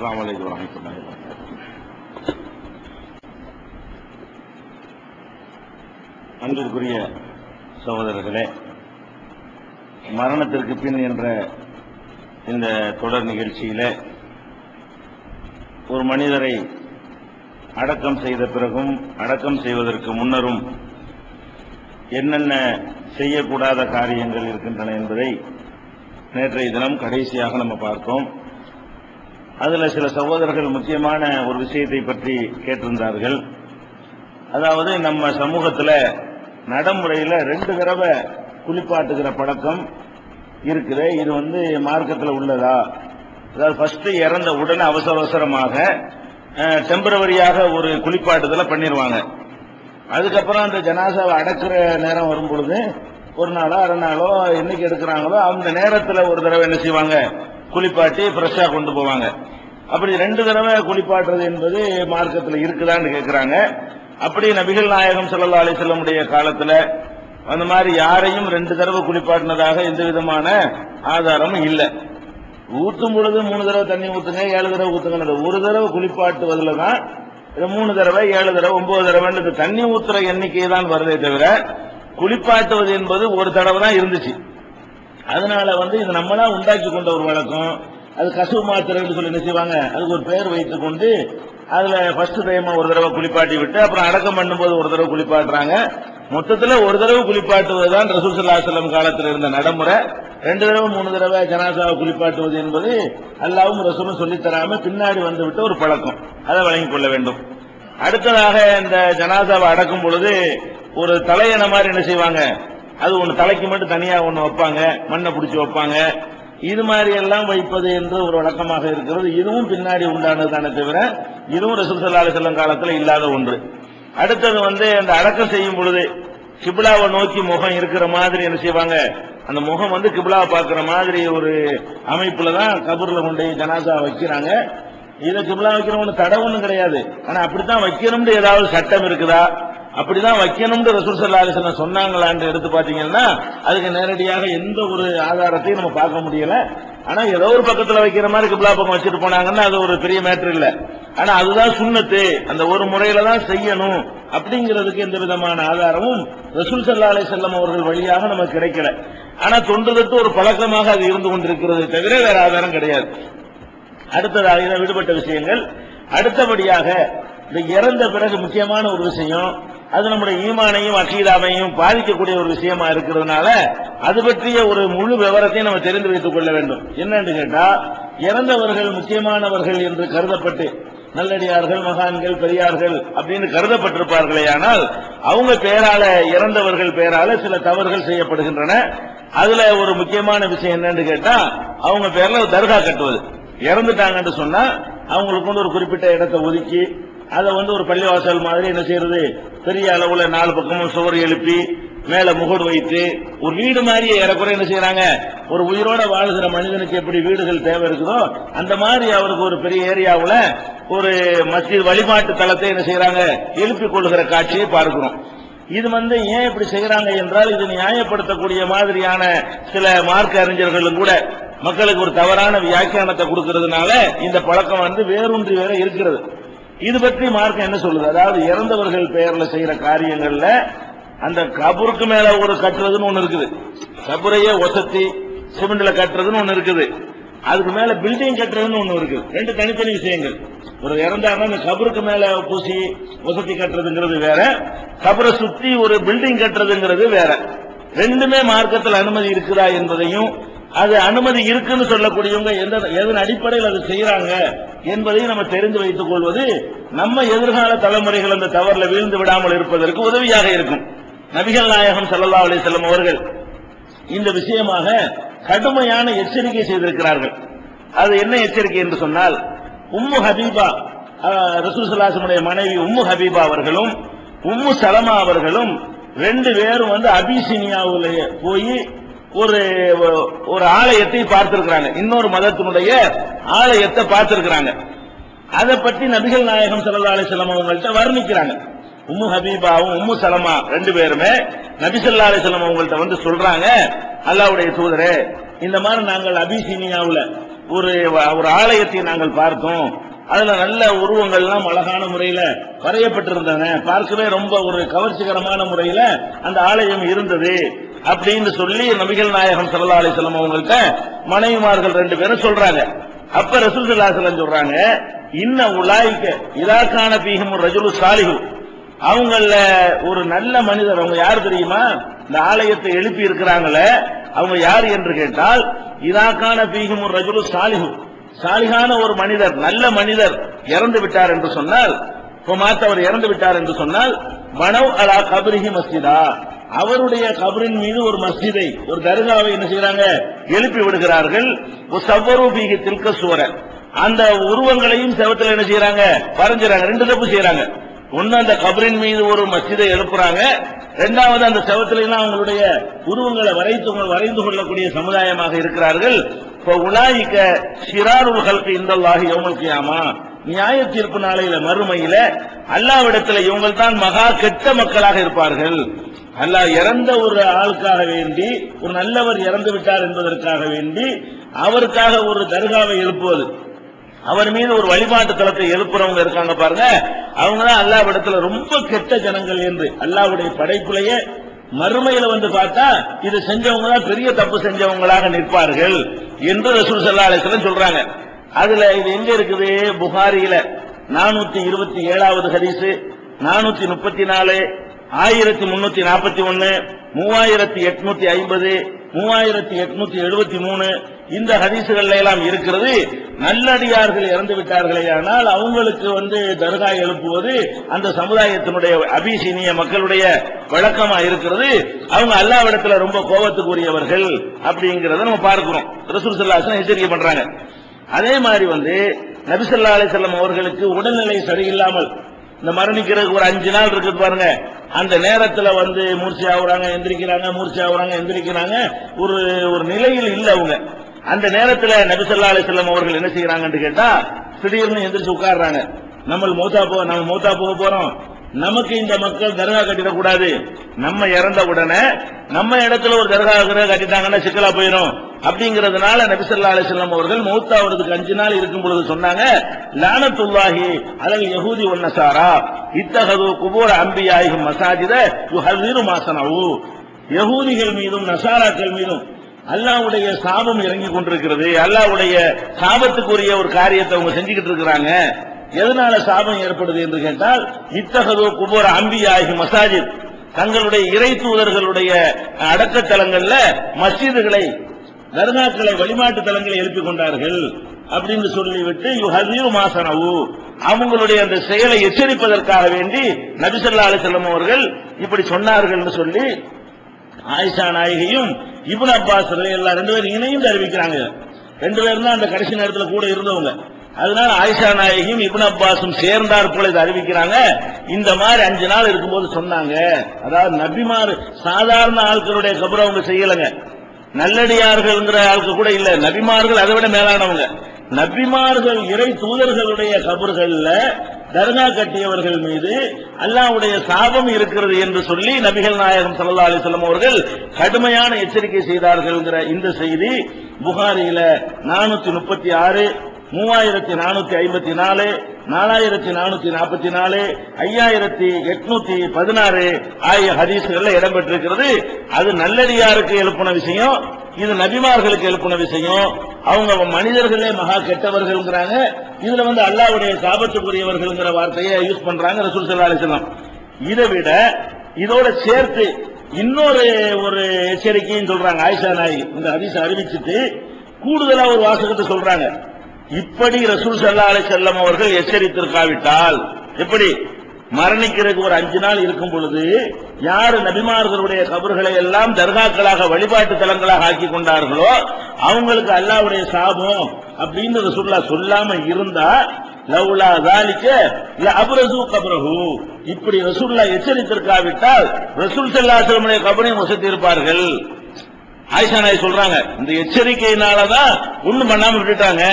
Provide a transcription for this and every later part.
السلام عليكم ورحمة الله وبركاته அன்பிற்குரிய சகோதரர்களே மரணத்திற்கு பின் என்ற இந்த தொடர் நிகழ்ச்சியில ஒரு மனிதரை அடக்கம் செய்த பிறகும் அடக்கம் செய்வதற்கு முன்னரும் என்னென்ன செய்யக்கூடாத காரியங்கள் இருக்கின்றன என்பதை நேற்றைய தினம் கடைசியாக நம்ம பார்த்தோம். அதில் சில சகோதரர்கள் முக்கியமான ஒரு விஷயத்தை பற்றி கேட்டிருந்தார்கள். அதாவது நம்ம சமூகத்தில் நடைமுறையில் ரெண்டு தடவை குளிப்பாட்டுகிற பழக்கம் இருக்குது. இது வந்து மார்க்கத்தில் உள்ளதா? அதாவது ஃபஸ்ட்டு இறந்த உடனே அவசர அவசரமாக டெம்பரவரியாக ஒரு குளிப்பாட்டுதலை பண்ணிடுவாங்க அதுக்கப்புறம் அந்த ஜனாசாவை அடக்கிற நேரம் வரும் பொழுது ஒரு நாளோ அரை நாளோ என்னைக்கு எடுக்கிறாங்களோ அந்த நேரத்தில் ஒரு தடவை என்ன செய்வாங்க? குளிப்பாட்டி ஃப்ரெஷ்ஷாக கொண்டு போவாங்க. அப்படி ரெண்டு தடவை குளிப்பாட்டுறது என்பது மார்க்கத்தில் இருக்குதான்னு கேட்குறாங்க அப்படி நபிகள் நாயகம் சல்லா அலைஹி வஸல்லமுடைய காலத்தில் அந்த மாதிரி யாரையும் ரெண்டு தடவை குளிப்பாட்டினதாக எந்த விதமான ஆதாரமும் இல்லை. ஊற்றும் பொழுது மூணு தடவை தண்ணி ஊற்றுங்க ஏழு தடவை ஊற்றுங்க ஒரு தடவை குளிப்பாட்டுவதில் தான் மூணு தடவை ஏழு தடவை ஒன்பது தடவை தண்ணி ஊற்றுற எண்ணிக்கை தான் வருதே தவிர குளிப்பாட்டுவது என்பது ஒரு தடவை தான் இருந்துச்சு. அதனால வந்து இது நம்மளா உண்டாக்கி கொண்ட ஒரு வழக்கம். அது கசுவு மாத்திரைன்னு சொல்லி என்ன செய்வாங்க? அதுக்கு ஒரு பெயர் வைத்துக் கொண்டு அதுல ஃபர்ஸ்ட் டைம் ஒரு தடவை குளிப்பாட்டி விட்டு அப்புறம் அடக்கம் பண்ணும்போது ஒரு தடவை குளிப்பாட்டுறாங்க. மொத்தத்துல ஒரு தடவை குளிப்பாட்டுவது தான் ரசூல் ஸல்லல்லாஹு காலத்தில் இருந்த நடைமுறை. ரெண்டு தடவை மூணு தடவை ஜனாசாவை குளிப்பாட்டுவது என்பது அல்லாவும் ரசூலும் சொல்லித்தராம பின்னாடி வந்துவிட்டு ஒரு பழக்கம். அதை வழங்கிக் கொள்ள வேண்டும். அடுத்ததாக இந்த ஜனாசாவை அடக்கும் பொழுது ஒரு தலையணை மாதிரி என்ன செய்வாங்க? அது ஒன்று தலைக்கு மட்டும் தனியா ஒன்று வைப்பாங்க மண்ணை பிடிச்சி வைப்பாங்க. இது மாதிரி எல்லாம் வைப்பது என்று ஒரு வழக்கமாக இருக்கிறது. இதுவும் பின்னாடி உண்டானது தானே தவிர இதுவும் ரசூசல்லாலு ஸல்லல்லாஹு காலத்தில் இல்லாத ஒன்று. அடுத்தது வந்து அந்த அடக்கம் செய்யும் பொழுது கிபிலாவை நோக்கி முகம் இருக்கிற மாதிரி என்ன செய்வாங்க? அந்த முகம் வந்து கிபிலாவை பார்க்கிற மாதிரி ஒரு அமைப்புல தான் கபூர்ல கொண்டு போய் ஜனாசா வைக்கிறாங்க. இதை கிபிலா வைக்கிறவங்க தடை ஒன்றும் கிடையாது. ஆனா அப்படித்தான் வைக்கணும்னு ஏதாவது சட்டம் இருக்குதா? அப்படிதான் வைக்கணும்னு ரசூல் ஸல்லல்லாஹு அலைஹி சொன்னாங்களான்னு எடுத்து பார்த்தீங்கன்னா அதுக்கு நேரடியாக எந்த ஒரு ஆதாரத்தையும் நம்ம பார்க்க முடியல. ஆனா ஏதோ ஒரு பக்கத்துல வைக்கிற மாதிரி கிப்லா பக்கம் வச்சுட்டு போனாங்கன்னா அது ஒரு பெரிய மேட்டர் இல்லை. ஆனா அதுதான் சுண்ணத்து. அந்த ஒரு முறையில தான் செய்யணும் அப்படிங்கிறதுக்கு எந்த விதமான ஆதாரமும் ரசூல் ஸல்லல்லாஹு அலைஹி அவர்கள் வழியாக நமக்கு கிடைக்கல. ஆனா தொன்று தொட்டு ஒரு பழக்கமாக அது இருந்து கொண்டிருக்கிறது தவிர வேற ஆதாரம் கிடையாது. அடுத்ததாக விடுபட்ட விஷயங்கள். அடுத்தபடியாக இந்த இறந்த பிறகு முக்கியமான ஒரு விஷயம் அது நம்முடைய ஈமானையும் அக்கீதாமையும் பாதிக்கக்கூடிய ஒரு விஷயமா இருக்கிறதுனால அது பற்றிய ஒரு முழு விவரத்தையும் நம்ம தெரிந்து வைத்துக் கொள்ள வேண்டும். என்னன்னு கேட்டா இறந்தவர்கள் முக்கியமானவர்கள் என்று கருதப்பட்டு நல்லடியார்கள் மகான்கள் பெரியார்கள் அப்படின்னு கருதப்பட்டிருப்பார்களே ஆனால் அவங்க பேரால இறந்தவர்கள் பேரால சில தவறுகள் செய்யப்படுகின்றன. அதுல ஒரு முக்கியமான விஷயம் என்னன்னு கேட்டா அவங்க பேர்ல தர்கா கட்டுவது. இறந்துட்டாங்கன்னு சொன்னா அவங்களுக்கு ஒரு குறிப்பிட்ட இடத்தை ஒதுக்கி அதை வந்து ஒரு பள்ளிவாசல் மாதிரி என்ன செய்யறது? பெரிய அளவுல நாலு பக்கமும் சுவர் எழுப்பி மேல முகடு வைத்து ஒரு வீடு மாதிரியே ஏறக்குறை என்ன செய்யறாங்க? ஒரு உயிரோட வாழ்கிற மனிதனுக்கு எப்படி வீடுகள் தேவை இருக்குதோ அந்த மாதிரி அவருக்கு ஒரு பெரிய ஏரியாவுல ஒரு மஸ்ஜித் வழிபாட்டு தளத்தை என்ன செய்யறாங்க? எழுப்பிக் கொள்கிற காட்சியை பார்க்கிறோம். இது வந்து ஏன் இப்படி செய்யறாங்க என்றால் இது நியாயப்படுத்தக்கூடிய மாதிரியான சில மார்க்க அறிஞர்களும் கூட மக்களுக்கு ஒரு தவறான வியாக்கியானத்தை கொடுக்கறதுனால இந்த பழக்கம் வந்து வேரூன்றி வேற இருக்கிறது. இது பற்றி மார்க்கம் என்ன சொல்லுது? அதாவது இறந்தவர்கள் பெயர்ல செய்யற காரியங்கள்ல அந்த கபருக்கு மேல ஒரு கட்டுறதுன்னு ஒண்ணு இருக்குது. கபரையே ஒசத்தி சிமெண்ட்ல கட்டுறதுன்னு ஒண்ணு இருக்குது. அதுக்கு மேல பில்டிங் கட்டுறதுன்னு ஒண்ணு இருக்குது. ரெண்டு தனித்தனி விஷயங்கள். ஒரு இறந்தாருன்னா அந்த கபருக்கு மேல பூசி வசதி கட்டுறதுங்கிறது வேற. கபரை சுத்தி ஒரு பில்டிங் கட்டுறதுங்கிறது வேற. ரெண்டுமே மார்க்கத்தில் அனுமதி இருக்குதா என்பதையும் அது அனுமதி இருக்குன்னு சொல்லக்கூடியவங்க எந்த எதன் அடிப்படையில் அது செய்யறாங்க என்பதையும் நம்ம தெரிந்து வைத்துக் கொள்வது நம்ம எதிர்கால தலைமுறைகள் அந்த தவறுல வீழ்ந்து விடாமல் இருப்பதற்கு உதவியாக இருக்கும். நபிகள் நாயகம் சல்லா அலி செல்லம் அவர்கள் இந்த விஷயமாக கடுமையான எச்சரிக்கை செய்திருக்கிறார்கள். அது என்ன எச்சரிக்கை என்று சொன்னால் உம்மு ஹபீபா ரசூல் மனைவி உம்மு ஹபீபா அவர்களும் உம்மு சலமா அவர்களும் ரெண்டு பேரும் வந்து அபிசீனியாவில் போய் ஒரு ஒரு ஆலயத்தை பார்த்திருக்கிறாங்க. இன்னொரு மதத்தினுடைய ஆலயத்தை பார்த்திருக்கிறாங்க. அதை பற்றி நபிகள் நாயகம் சல்லா அலைஹி அவங்கள்ட்ட வர்ணிக்கிறாங்க. உம்மு ஹபீபாவும் உம்மு சலமா ரெண்டு பேருமே நபி ஸல்லல்லாஹு அவங்கள்ட்ட வந்து சொல்றாங்க அல்லாவுடைய தூதரே இந்த மாதிரி நாங்கள் அபிசீனியாவில் ஒரு ஒரு ஆலயத்தை நாங்கள் பார்த்தோம். அதுல நல்ல உருவங்கள்லாம் அழகான முறையில வரையப்பட்டிருந்தன. பார்க்கவே ரொம்ப ஒரு கவர்ச்சிகரமான முறையில அந்த ஆலயம் இருந்தது. அப்படின்னு சொல்லி நபிகள் நாயகம் சல்லா அலைஹி வஸல்லம் அவங்கள்ட்ட மனைவிமார்கள் ரெண்டு பேரும் சொல்றாங்க. அப்ப ரசூல் ஸல்லல்லாஹு அலைஹி சொல்றாங்க இன்ன உலாய்க்க இதாக்கான பீகம் ரஜுலு சாலிஹு. அவங்கள ஒரு நல்ல மனிதர் அவங்க யார் தெரியுமா? இந்த ஆலயத்தை எழுப்பி இருக்கிறாங்களே அவங்க யார் என்று கேட்டால் இதாக்கான பீகம் ரஜுலு சாலிஹு. சாலிகான ஒரு மனிதர் நல்ல மனிதர் இறந்து விட்டார் என்று சொன்னால் மாத்த அவர் இறந்து விட்டார் என்று சொன்னால் மனவ் அலா கபிரிஹி மஸ்ஜிதா. அவருடைய கபரின் மீது ஒரு மஸ்ஜிதை ஒரு தர்காவை என்ன செய்யறாங்க எழுப்பி விடுகிறார்கள். ஒரு தில்க சுவர அந்த உருவங்களையும் செவத்துல என்ன செய்யறாங்க வரைஞ்சுறாங்க. ரெண்டு தப்பு செய்யறாங்க ஒன்னு அந்த கபரின் மீது ஒரு மஸ்ஜிதை எழுப்புறாங்க. இரண்டாவது அந்த செவத்துல அவங்களுடைய உருவங்களை வரைத்து வரைந்து கொள்ளக்கூடிய சமுதாயமாக இருக்கிறார்கள். இப்போ உலாயிக்க ஷிராருல் இந்த இந்தல்லாஹி யௌமல் கியாமா. நியாய தீர்ப்பு நாளையில மறுமையில அல்லாவிடத்துல இவங்க தான் மகா கெட்ட மக்களாக இருப்பார்கள். அல்லாஹ் இறந்த ஒரு ஆளுக்காக வேண்டி ஒரு நல்லவர் இறந்து விட்டார் என்பதற்காக வேண்டி அவருக்காக ஒரு தர்காவை எழுப்புவது. அவர் மீது ஒரு வழிபாட்டு தளத்தை எழுப்புறவங்க இருக்காங்க பாருங்க. அவங்க தான் அல்லாவிடத்துல ரொம்ப கெட்ட ஜனங்கள் என்று அல்லாவுடைய படைப்புலையே மறுமையில வந்து பார்த்தா இது செஞ்சவங்க தான் பெரிய தப்பு செஞ்சவங்களாக நிற்பார்கள் என்று ரசூல் சல்லா அலிஸ்லாம் சொல்றாங்க. அதுல இது எங்க இருக்குது? புகாரியில நானூத்தி இருபத்தி ஏழாவது ஹரிசு நானூத்தி முப்பத்தி நாலு ஆயிரத்தி முன்னூத்தி நாற்பத்தி ஒன்னு மூவாயிரத்தி எட்நூத்தி ஐம்பது மூவாயிரத்தி எட்நூத்தி எழுபத்தி மூணு இந்த ஹதீசுகள்ல எல்லாம் இருக்கிறது. நல்லடியார்கள் இறந்து விட்டார்களே ஆனால் அவங்களுக்கு வந்து தர்கா எழுப்புவது அந்த சமுதாயத்தினுடைய அபிசீனிய மக்களுடைய வழக்கமா இருக்கிறது. அவங்க அல்லாவிடத்துல ரொம்ப கோபத்துக்குரியவர்கள் அப்படிங்கறத நம்ம பார்க்கிறோம். ரசூல் சல்லாசன் எச்சரிக்கை பண்றாங்க. அதே மாதிரி வந்து நபிசல்லா அலிசல்லம் அவர்களுக்கு உடல்நிலை சரியில்லாமல் இந்த மரணிக்கிறதுக்கு ஒரு அஞ்சு நாள் இருக்குது பாருங்க. அந்த நேரத்தில் வந்து மூர்ச்சி ஆகுறாங்க எந்திரிக்கிறாங்க மூர்ச்சி ஆகுறாங்க எந்திரிக்கிறாங்க. ஒரு ஒரு நிலையில் இல்லை அவங்க. அந்த நேரத்தில் நபிசல்லா அலிசல்லம் அவர்கள் என்ன செய்யறாங்கன்னு கேட்டா திடீர்னு எந்திரிச்சு உட்கார்றாங்க. நம்ம மூத்தா போ நம்ம மூத்தா போக போறோம். நமக்கு இந்த மக்கள் தர்கா கட்டிடக்கூடாது நம்ம இறந்த உடனே நம்ம இடத்துல ஒரு தர்கா கட்டிட்டாங்கன்னா சிக்கலா போயிடும் அப்படிங்கறதுனால நபிசல்லா அலிசல்லாம் அவர்கள் மௌத்தாவதுக்கு அஞ்சு நாள் இருக்கும் பொழுது சொன்னாங்க லானத்துல்லாஹி அலல் யஹூதி ஒன்னசாரா இத்தகது குபூர் அம்பியாயும் மசாஜித யுஹர்வீரு மாசனவு யகூதிகள் மீதும் நசாராக்கள் மீதும் அல்லாவுடைய சாபம் இறங்கி கொண்டிருக்கிறது. அல்லாவுடைய சாபத்துக்குரிய ஒரு காரியத்தை அவங்க செஞ்சுக்கிட்டு இருக்கிறாங்க. எதனால சாபம் ஏற்படுது என்று கேட்டால் இத்தகதோ குபோர அம்பியாகி மசாஜித். தங்களுடைய இறை தூதர்களுடைய அடக்கத்தலங்கள்ல மசீதுகளை தர்காக்களை வழிமாட்டு தலங்களை எழுப்பிக் கொண்டார்கள் அப்படின்னு சொல்லிவிட்டு யுஹதீர் மாசனவு. அவங்களுடைய அந்த செயலை எச்சரிப்பதற்காக வேண்டி நபிசல்லா அலிசல்லம் அவர்கள் இப்படி சொன்னார்கள் சொல்லி ஆயிஷா நாயகியும் இபுன் அப்பாஸ் எல்லாம் ரெண்டு பேரும் இணைந்து அறிவிக்கிறாங்க. ரெண்டு பேரும் தான் அந்த கடைசி நேரத்தில் கூட இருந்தவங்க. அதனால ஆயிஷா நாயகியும் இபுன் அப்பாஸும் சேர்ந்தார் போல இதை அறிவிக்கிறாங்க. இந்த மாதிரி அஞ்சு நாள் இருக்கும்போது சொன்னாங்க. அதாவது நபிமார் சாதாரண ஆட்களுடைய கபரை அவங்க செய்யலைங்க. நல்லடியார்கள்ங்கிற ஆளுக்கு கூட இல்ல. நபிமார்கள் அதை விட மேலானவங்க. நபிமார்கள் இறை தூதர்களுடைய கபர்கள்ல தர்கா கட்டியவர்கள் மீது அல்லாவுடைய சாபம் இருக்கிறது என்று சொல்லி நபிகள் நாயகம் சல்லா அலிசல்லம் அவர்கள் கடுமையான எச்சரிக்கை செய்தார்கள் இந்த செய்தி புகாரியில நானூத்தி முப்பத்தி ஆறு மூவாயிரத்தி நானூத்தி ஐம்பத்தி நாலு நாலாயிரத்தி நானூத்தி நாற்பத்தி நாலு ஐயாயிரத்தி எட்நூத்தி பதினாறு ஆகிய ஹதீசுகள்ல இடம்பெற்றிருக்கிறது. அது நல்லடியாருக்கு எழுப்பின விஷயம் இது நபிமார்களுக்கு எழுப்பின விஷயம். அவங்க மனிதர்களே மகா கெட்டவர்கள்ங்கிறாங்க. இதுல வந்து அல்லாவுடைய சாபத்துக்குரியவர்கள்ங்கிற வார்த்தையை யூஸ் பண்றாங்க ரசூல் சல்லா அலிஸ்லாம் இதை விட இதோட சேர்த்து இன்னொரு ஒரு எச்சரிக்கையும் சொல்றாங்க. ஆயிஷா நாய் இந்த ஹதீஸ் அறிவிச்சுட்டு கூடுதலா ஒரு வாசகத்தை சொல்றாங்க. இப்படி ரசூல் சல்லா அலி செல்லம் அவர்கள் எச்சரித்திருக்காவிட்டால் எப்படி? மரணிக்கிறதுக்கு ஒரு அஞ்சு நாள் இருக்கும் பொழுது யாரு நபிமார்களுடைய கபர்களை எல்லாம் தர்காக்களாக வழிபாட்டு தலங்களாக ஆக்கி கொண்டார்களோ அவங்களுக்கு அல்லாவுடைய சாபம் அப்படின்னு ரசூல்லா சொல்லாம இருந்தா லவ்லா தாலிக்க அபுரசு கபரஹு. இப்படி ரசூல்லா எச்சரித்திருக்காவிட்டால் ரசூல் சல்லாசலமுடைய கபரையும் வசதி இருப்பார்கள் ஆயிஷா நாய் சொல்றாங்க இந்த எச்சரிக்கையினாலதான் ஒண்ணும் பண்ணாம விட்டுட்டாங்க.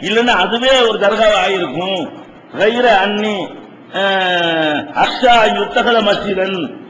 இல்லைன்னா அதுவே ஒரு தர்காவா ஆயிருக்கும். கைர அன்னி அக்ஷா யுத்தகத மசிதன்.